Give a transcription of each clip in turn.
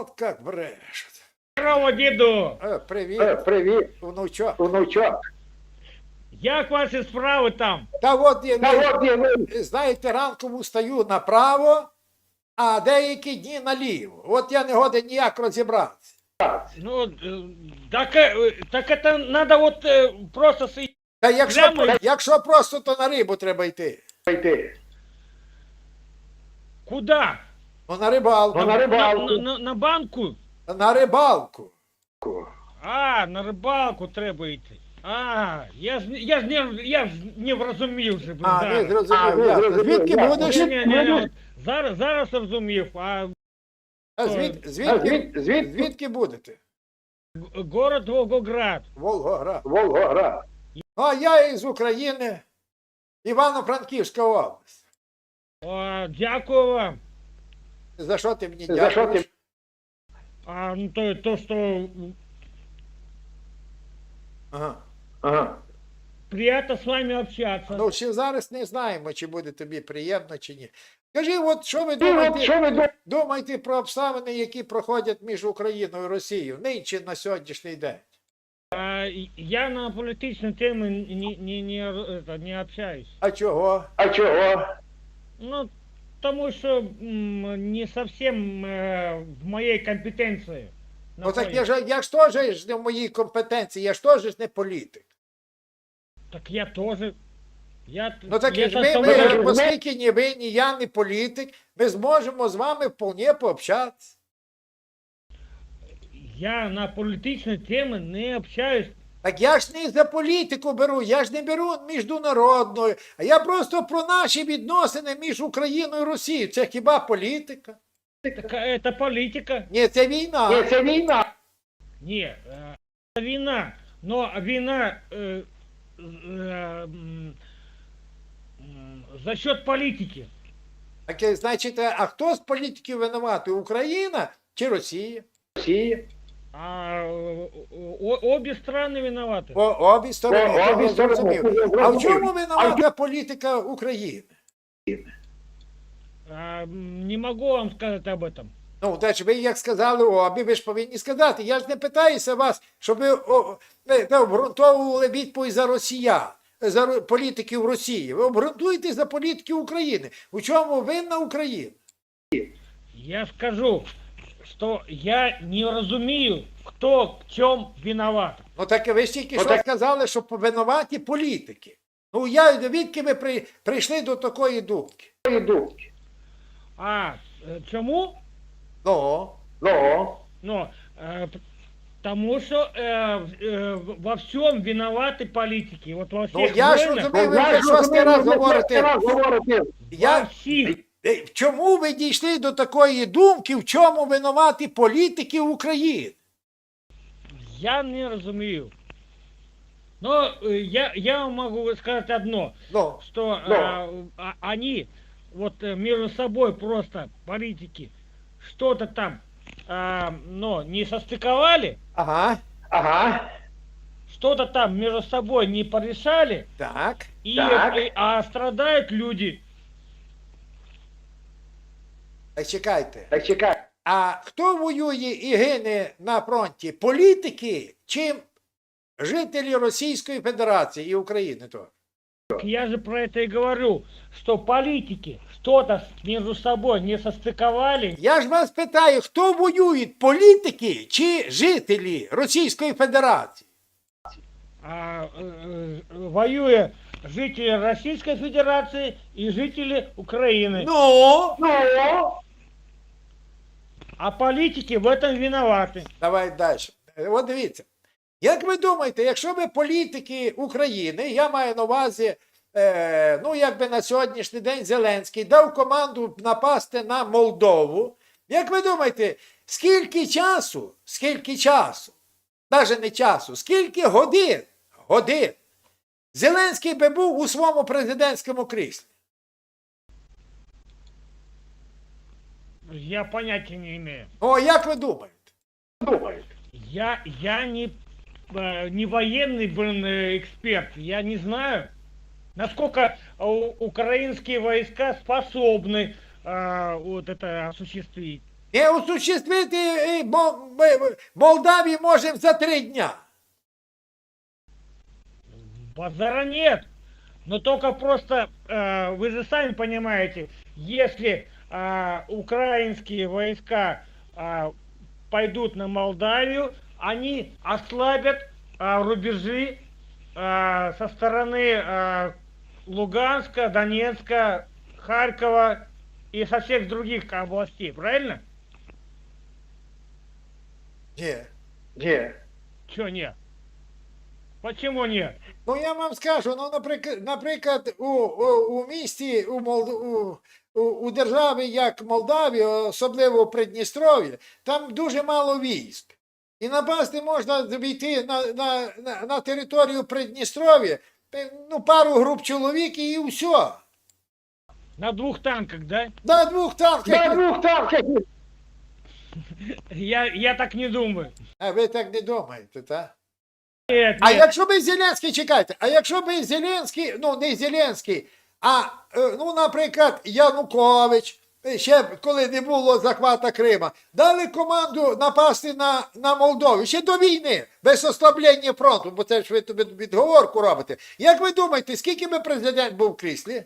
брешуть. От як брешуть. Здорово, діду! Е, привіт, Е, Привіт, внучок. внучок. Як ваші справи там? Та от я, Та от я ви- знаєте, ранком устаю направо, а деякі дні наліво. От я не годен ніяк розібратися. Ну, е, так, е, так это надо вот е, просто си... Та якщо, Прямо- якщо просто, то на рибу треба йти. йти. Куда? Ну на рибалку. Ну, на рибалку. на, на, на банку? На рибалку. А, на рибалку треба йти. А, я ж, не- я ж не, я ж не врозумів же. блин, А, не зараз. зрозумів. А, ну, ясно. Звідки будеш? Ні, ні, ні, от зараз, зараз зрозумів. А А звід, А звідки, звід, звід, звідки будете? г- город Волгоград. Волгоград. Волгоград. Ну, а я із України, Івано-Франківська область. О, дякую вам. За що ти мені За що ти? А, ну, то, то, що Ага. Ага. приятно з вами общаться. Ну, ще зараз не знаємо, чи буде тобі приємно, чи ні. Скажи, от що ви І думаєте, що ви думаєте? думаєте про обставини, які проходять між Україною і Росією нині на сьогоднішній день? А, я на політичні теми не, не, не, это, не общаюсь. А чого? А чого? Ну, тому що не совсем э, в моей компетенции. Ну так я ж я ж теж не в моїй компетенції, я ж теж не політик. Так я тоже. Я, Ну так я і ж ми, так ми, оскільки ні ви, ні я не політик, ми зможемо з вами вполне пообщатися. я на політичні теми не общаюсь. Так я ж не за політику беру, я ж не беру міжнародною, а я просто про наші відносини між Україною і Росією. Це хіба політика? Так это політика. Ні, це війна. Ні, це війна. Не, э, это вина. Но вина э, э, м, м, за счет политики. Так, е, значить, а хто з політиків винуватий? Україна чи Росія? Росії. А э, о- обе страны виноваты. По обі сторони. По я обі сторони, зрозумів. я А в зрозумів. чому винувата політика України? А, м, не могу вам сказать об этом. Ну, та ж ви як сказали обі, ви ж повинні сказати. Я ж не питаюся вас, щоб ви о, не, не обґрунтовували відповідь за росіян, за ро- політиків Росії. Ви обґрунтуєте за політиків України. У чому винна Україна? Я скажу, что я не разумею, кто в чем виноват. Ну так ви ж тільки Ну, що так- сказали, що винуваті політики. Ну я відки ви при, прийшли до такої думки. Твої думки. А э, чему? Ну, Ну, Ну, э, п- тому что э, в- э, в- во всем виноваты политики. Вот во ну всех я ж войнах, розумію, ви я вже ж шостий розумію, раз ви говорите. шостий раз говорите. во Я, всіх. Е, Чому ви дійшли до такої думки, в чому винуваті політики України? Я не разумею. Но э, я, я вам могу сказать одно, Ну, что Да. э, а- они вот э, между собой просто политики что-то там, а, но не состыковали, ага, Ага. что-то там между собой не порешали, так. и, Так. и- а страдают люди. Так чекайте. Так чекай. А хто воює і гине на фронті? Політики чи жителі Російської Федерації і України? То? Так Я же про это и говорю, что политики что-то с- между собой не состыковали, Я ж вас питаю, хто воює? Політики чи жителі Російської Федерації? а, э, э, воюя жители Российской Федерации и жители Украины. Ну, Ну, А политики в этом виноваты. давай далі. От дивіться. Як ви думаєте, якщо би політики України, я маю на увазі, е, ну якби на сьогоднішній день Зеленський дав команду напасти на Молдову, як ви думаєте, скільки часу, скільки часу, навіть не часу, скільки годин, годин Зеленський би був у своєму президентському кріслі? Я понятия не имею. О, як ви думаєте? думаєте. Я, я не, э, не военный блин, э, эксперт. Я не знаю, насколько э, украинские войска способны а, вот это осуществить. І осуществити е, Мол- ми- Молдавії можемо за три дня. Базара нет. Но только просто, э, вы же сами понимаете, если а, украинские войска а, пойдут на Молдавию, они ослабят а, рубежи а, со стороны а, Луганска, Донецка, Харькова и со всех других областей, правильно? Ні. Ні. Чё нет? Почему нет? Ну я вам скажу, ну, наприклад, наприклад у, у, у місті, у, Мол, у, у, державі, як Молдавія, особливо у Придністров'ї, там дуже мало військ. І напасти можна війти на, на, на, на територію Придністров'я, е, ну, пару груп чоловік і все. На двух танках, да? На двох танках. На двох танках. Я, я так не думаю. А ви так не думаєте, так? Нет, А нет. якщо би Зеленський, чекайте, а якщо би Зеленський, ну не Зеленський, а е, ну, наприклад, Янукович, е, ще коли не було захвата Крима, дали команду напасти на, на Молдову ще до війни, без ослаблення фронту, бо це ж ви тобі відговорку робите. Як ви думаєте, скільки би президент був в кріслі?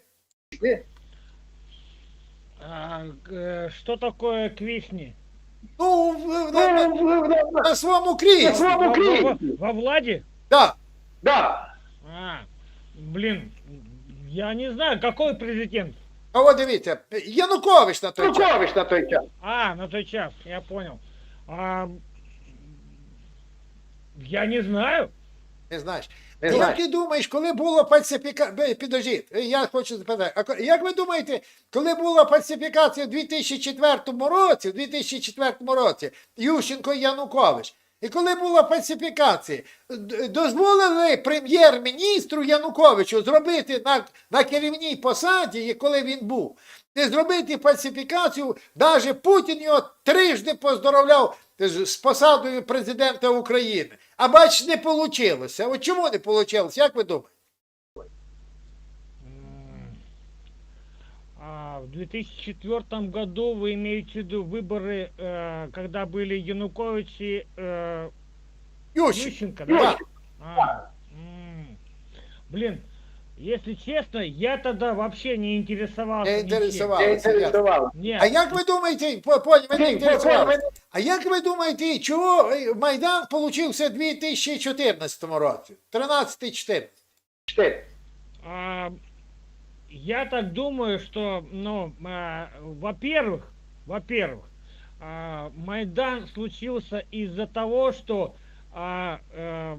А, э, что такое квисни? Ну, в- на, на, Ну, в- в- на своєму на кріслі. своєму Во, во- кріслі. во Владе? Так. Да. А, блин, я не знаю, какой президент? А от дивіться, Янукович на той час. Янукович на той час. А, на тот час, я понял. А, я не знаю. Не знаєш. Не як ти думаєш, коли було фальсифікація... Підождіть, я хочу запитати, а як ви думаєте, коли була фальсифікація в 2004 році, в 2004 році, Ющенко і Янукович, і коли була фальсифікація, дозволили прем'єр-міністру Януковичу зробити на, на керівній посаді, коли він був, не зробити фальсифікацію, навіть Путін його трижди поздоровляв з посадою президента України. А бач, не вийшло. От чому не вийшло? Як ви думаєте? М, А, в 2004 году вы имеете в виду выборы, э, когда были Янукович и э, Ющенко. Ющенко, Да. да? А, м. Блин, если честно, я тогда вообще не интересовался. Не ничем. интересовался. Я інтересував. Нет. А як ви думаєте, по- понял, мене Ні, інтересувало. А як ви думаєте, чого Майдан получився в 2014 році? 13-14. Чотири. А, я так думаю, что, ну, а, во-первых, во-первых, а, Майдан случился из-за того, что, э,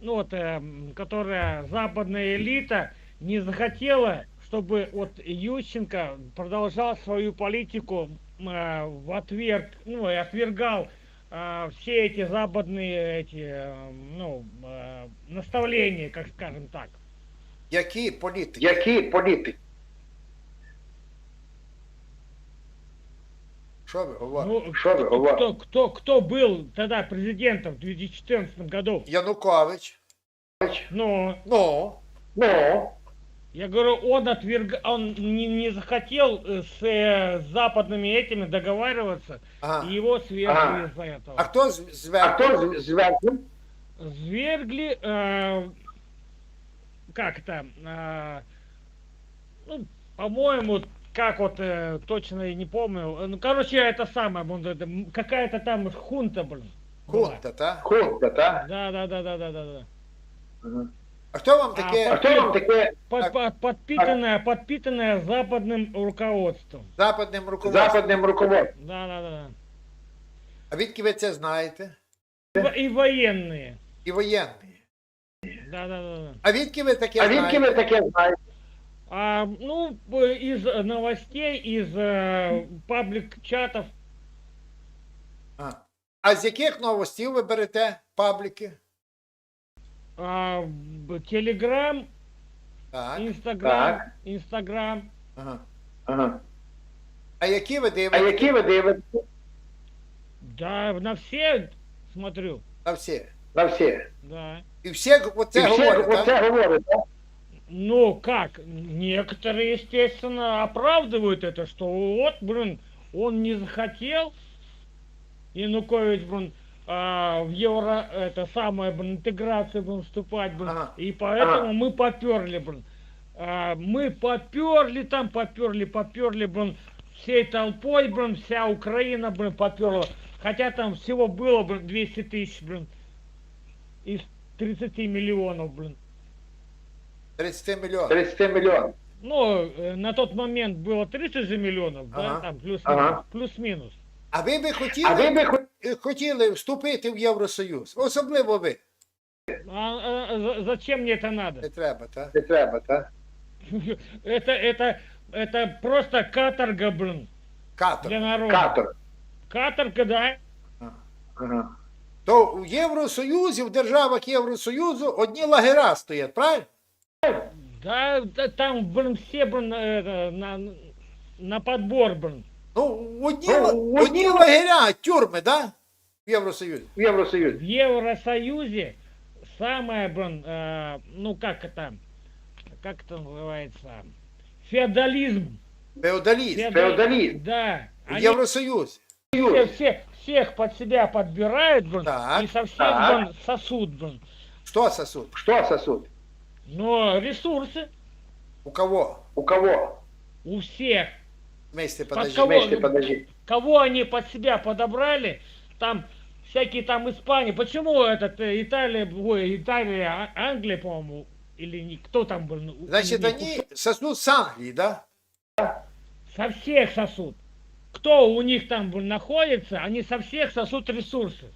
ну вот, э, которая западная элита не захотела, чтобы вот Ющенко продолжал свою политику э, в отверг, ну и отвергал а, все эти западные эти, э, ну, э, наставления, как скажем так. Які політики? Які політики? Що ви говорите? Ну, Что вы кто, говорите? кто, кто, кто был тогда президентом в 2014 году? Янукович. Ну, Ну, Ну, я говорю, он отверг, он не, не захотел э, с э, западными этими договариваться, ага. и его свергли Ага. из-за этого. А хто з- а зверху? Свергли, э, как это, э, ну, по-моему, как вот, э, точно я не помню, ну, короче, это самое, какая-то там хунта, блин. Хунта, так? Хунта, так? Да, да, да, да, да, да, да. А хто вам А, таке А хто вам таке Под- Так. под- подпитанная, подпитанная западным руководством. западним руководством? западним руководством? Да, да, да, да. А відки ви це знаєте? Во- И военные. І воєнні. Да, да, да, да. А відки ви таке А відки знаєте? ви таке знаєте? А, ну, б- из э, новостей, из э, паблик-чатов. А. а з яких новостів ви берете пабліки? А, б- Телеграм, Так. Инстаграм, Так. Инстаграм. Ага. Ага. А які ви А дивитесь? які ви дивитеся Да, на все смотрю. На всі. на всі? Да. І всі оце І всі говорять, так? оце говорять, так? Ну как, некоторые, естественно, оправдывают это, что вот, блин, он не захотел, Янукович, блин, а, в евро, это самое, блин, интеграцию, блин, вступать, блин, Ага. и поэтому Ага. мы поперли, блин. А, мы поперли там, поперли, поперли, блин, всей толпой, блин, вся Украина, блин, поперла. Хотя там всего было, блин, 200 тысяч, блин, из 30 миллионов, блин. 30 мільйонів. 30 мільйонів. Ну, э, на тот момент было 30 же миллионов, да, Ага. там плюс-минус. Ага. Плюс-минус. А ви би А ви хотіли, би хо- е, хотіли вступити в Євросоюз? Особливо ви. А, а, за- зачем мне это надо? Не треба, так? не треба, так? Это, это, это просто каторга, блин, Катор. для народа. Катор. Каторга, да. Ага. То в Євросоюзі, в державах Євросоюзу одні лагера стоять, правильно? Да, да, там, блин, все, блин, это, на, на подбор, блин. Ну, одні, Ну, ла- одні одні лагеря, тюрми, да? В Євросоюзі. В Євросоюзі. В Евросоюзе самое, блин, э, ну как это, как это называется, феодализм. Феодалізм. Феодал- Феодализм. Да. В Они Євросоюзі. все, все, всех под себя подбирают, блин, Так. и со всех, Так. блин, сосут, блин. Що сосуд? Що сосуд? Но ресурсы У кого? У кого? у всех. Вместе, Под подожди. кого? Вместе, подожди. Кого они под себя подобрали, там всякие там Испании. Почему этот э, Италия, ой, Италия, А- Англия, по-моему, или не, кто там был? ну, Значить, не- вони сосуд з Англії, да? Со всех сосут. Кто у них там находится, они со всех сосут ресурсы.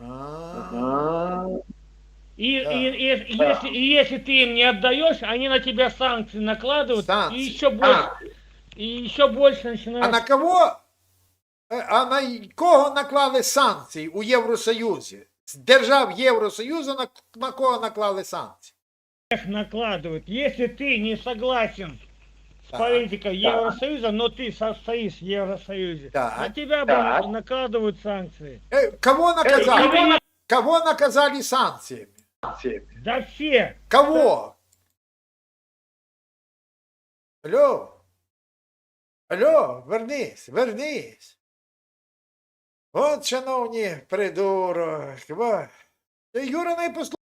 Ага. И, Да. и- и Да. если, и если ты им не отдаешь, они на тебя санкции накладывают Санкции. и еще больше, А, и еще больше начинают. А на кого? е, А на кого наклали санкції у Євросоюзі? З держав Євросоюзу на, на кого наклали санкції? всех накладывают. Если ты не согласен с Так. политикой Евросоюза, но ты состоишь в Евросоюзе, Так. на тебя Так. блин, накладывают санкции. Е, Кого наказали? кого на- Кого наказали санкціями? ці. Да все. Кого? Алло? Алло, вернись, вернись. От, шановні придурок. Юра не послухав.